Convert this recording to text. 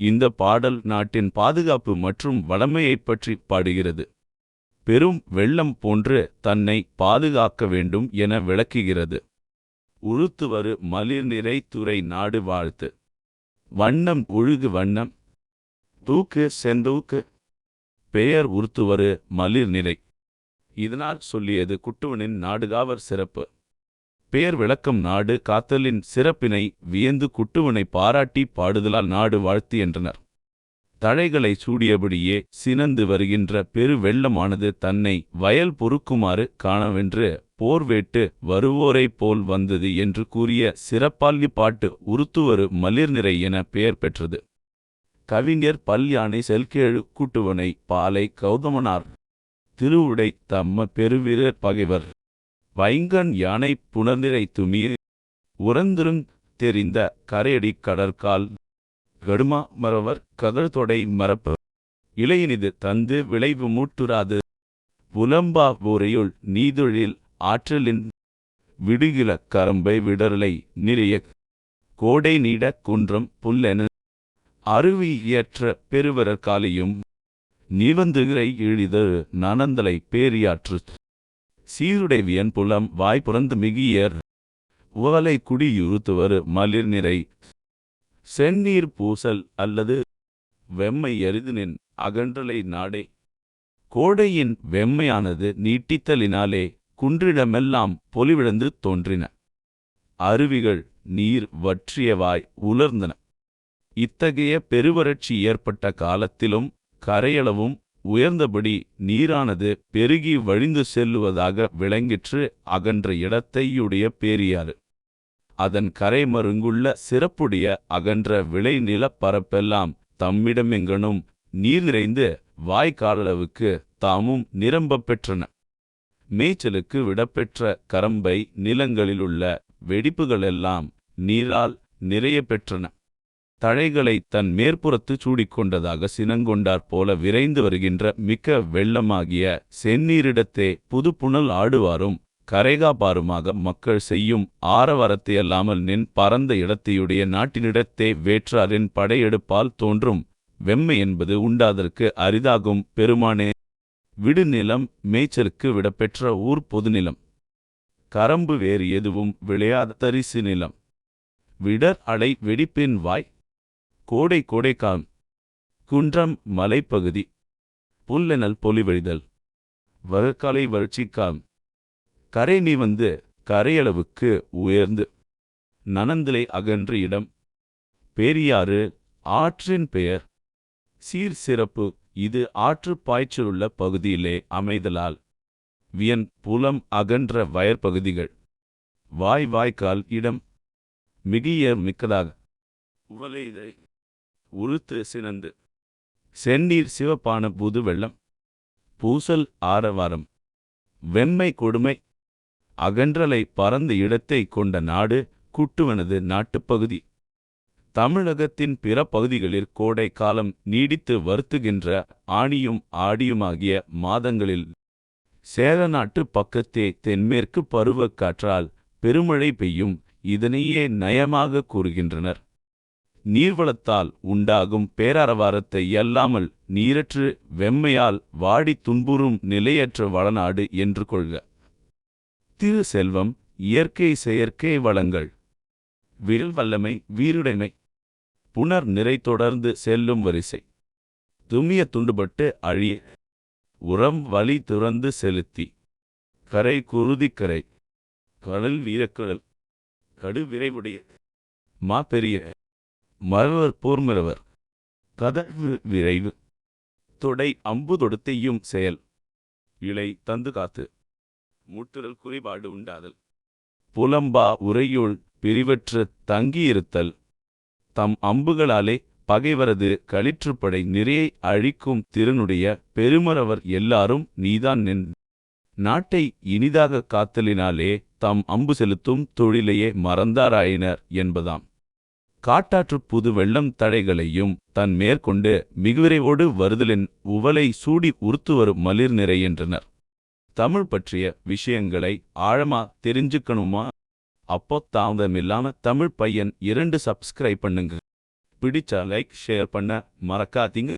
இந்த பாடல் நாட்டின் பாதுகாப்பு மற்றும் வளமையைப் பற்றி பாடுகிறது. பெரும் வெள்ளம் போன்று தன்னை பாதுகாக்க வேண்டும் என விளக்குகிறது. உழுத்துவரு மலிர் நிறை துறை நாடு வாழ்த்து. வண்ணம் ஒழுகு வண்ணம். தூக்கு செந்தூக்கு. பெயர் உறுத்துவரு மலிர் நிறை இதனால் சொல்லியது குட்டுவனின் நாடுகாவர் சிறப்பு. பெயர் விளக்கம் நாடு காத்தலின் சிறப்பினை வியந்து குட்டுவனை பாராட்டி பாடுதலால் நாடு வாழ்த்து என்றனர். தழைகளை சூடியபடியே சினந்து வருகின்ற பெரு வெள்ளமானது தன்னை வயல் பொறுக்குமாறு காணவென்று போர்வேட்டு வருவோரைப் போல் வந்தது என்று கூறிய சிறப்பால்கி பாட்டு உருத்துவரு மலிர்நிறை என பெயர் பெற்றது. கவிஞர் பல்யானை செல்கேழு கூட்டுவனை பாலை கௌதமனார். திருவுடை தம்ம பெருவீரர் பகைவர். பைங்கன் யானை புனர்நிறை துமிய உறந்திருந் தெரிந்த கரையடி கடற்கால் கடுமா மறவர் கதழ்தொடை மரப்ப இளையனிது தந்து விளைவு மூட்டுராது புலம்பா போரையுள் நீதொழில் ஆற்றலின் விடுகில கரம்பை விடரலை நிறைய கோடை நீட குன்றம் புல்லென. அருவி இயற்ற பெருவரர் காலையும் நீவந்துகிறை இழிதரு நனந்தலை பேரியாற்று சீருடைவியன் புலம் வாய்ப்புறந்து மிகியர். உவலை குடியுறுத்துவரு மலிர் நிறை. செந்நீர் பூசல் அல்லது வெம்மை எருதினின் அகன்றலை நாடே. கோடையின் வெம்மையானது நீட்டித்தலினாலே குன்றிடமெல்லாம் பொலிவிழந்து தோன்றின. அருவிகள் நீர் வற்றியவாய் உலர்ந்தன. இத்தகைய பெருவறட்சி ஏற்பட்ட காலத்திலும் கரையளவும் உயர்ந்தபடி நீரானது பெருகி வழிந்து செல்லுவதாக விளங்கிற்று அகன்ற இடத்தையுடைய பேரியாறு. அதன் கரை மருங்குள்ள சிறப்புடைய அகன்ற விளை நிலப்பரப்பெல்லாம் தம்மிடமெங்கனும் நீர் நிறைந்து வாய்க்காலளவுக்கு தாமும் நிரம்பப் பெற்றன. மேய்ச்சலுக்கு விடப்பெற்ற கரம்பை நிலங்களிலுள்ள வெடிப்புகளெல்லாம் நீரால் நிறைய பெற்றன. தழைகளை தன் மேற்புறத்து சூடிக்கொண்டதாக சினங்கொண்டாற் போல விரைந்து வருகின்ற மிக்க வெள்ளமாகிய செந்நீரிடத்தே புதுப்புணல் ஆடுவாரும் கரைகாப்பாருமாக மக்கள் செய்யும் ஆரவாரத்தையல்லாமல் நின் பரந்த இடத்தையுடைய நாட்டினிடத்தே வேற்றாரின் படையெடுப்பால் தோன்றும் வெம்மை என்பது உண்டாதற்கு அரிதாகும் பெருமானே. விடுநிலம் மேய்ச்சலுக்கு விடப்பெற்ற ஊர் பொதுநிலம். கரம்பு வேறு எதுவும் விளையாத தரிசு நிலம் விடர் அலை வெடிப்பின் வாய் கோடை கோடைக்காம். குன்றம் மலைப்பகுதி. புல்லெனல் பொலிவழிதல் வகக்காலை வறட்சிக்காம். கரை நீ வந்து கரையளவுக்கு உயர்ந்து. நனந்திலை அகன்ற இடம். பேரியாறு ஆற்றின் பெயர். சீர் சிறப்பு இது ஆற்று பாய்ச்சலுள்ள பகுதியிலே அமைதலால். வியன் புலம் அகன்ற வயற்பகுதிகள். வாய் வாய்க்கால் இடம். மிகியர் மிக்கதாக. உவலைதை உருத்து சினந்து. செந்நீர் சிவப்பான புது வெள்ளம் பூசல் ஆரவாரம். வெம்மை கொடுமை. அகன்றலை பரந்த இடத்தை கொண்ட நாடு குட்டுவனது நாட்டுப்பகுதி தமிழகத்தின் பிற பகுதிகளில் கோடை காலம் நீடித்து வருத்துகின்ற ஆணியும் ஆடியுமாகிய மாதங்களில் சேர நாட்டு பக்கத்தே தென்மேற்கு பருவக்காற்றால் பெருமழை பெய்யும் இதனையே நயமாக கூறுகின்றனர். நீர்வளத்தால் உண்டாகும் பேரரவாரத்தை அல்லாமல் நீரற்று வெம்மையால் வாடி துன்புறும் நிலையற்ற வளநாடு என்று கொள்க. திரு செல்வம் இயற்கை செயற்கை வளங்கள். வில் வல்லமை வீருடைமை. புனர் நிறை தொடர்ந்து செல்லும் வரிசை. துமிய துண்டுபட்டு அழிய. உரம் வலி துறந்து செலுத்தி. கரை குருதிக்கரை கடல் வீரக்கடல் கடு விரைவுடைய மா பெரிய மறவர் போர்மறவர். கதவு விரைவு. தொடை அம்பு தொடுத்தையும் செயல். இலை தந்து காத்து. முட்டுதல் குறைபாடு உண்டாதல். புலம்பா உரையுள் பிரிவற்று தங்கியிருத்தல். தம் அம்புகளாலே பகைவரது களிற்றுப்படை நிறையை அழிக்கும் திறனுடைய பெருமரவர் எல்லாரும் நீதான் நின். நாட்டை இனிதாக காத்தலினாலே தம் அம்பு செலுத்தும் தொழிலையே மறந்தாராயினர் என்பதாம். காட்டாற்றுப் புது வெள்ளம் தழைகளையும் தன் மேற்கொண்டு மிகுவிரைவோடு வருதலின் உவலை சூடி உறுத்துவரும் மலிர் நிறை என்றனர். தமிழ் பற்றிய விஷயங்களை ஆழமா தெரிஞ்சுக்கணுமா? அப்போ தாமதமில்லாம தமிழ் பையன் இரண்டு சப்ஸ்கிரைப் பண்ணுங்க. பிடிச்சா லைக் ஷேர் பண்ண மறக்காதீங்க.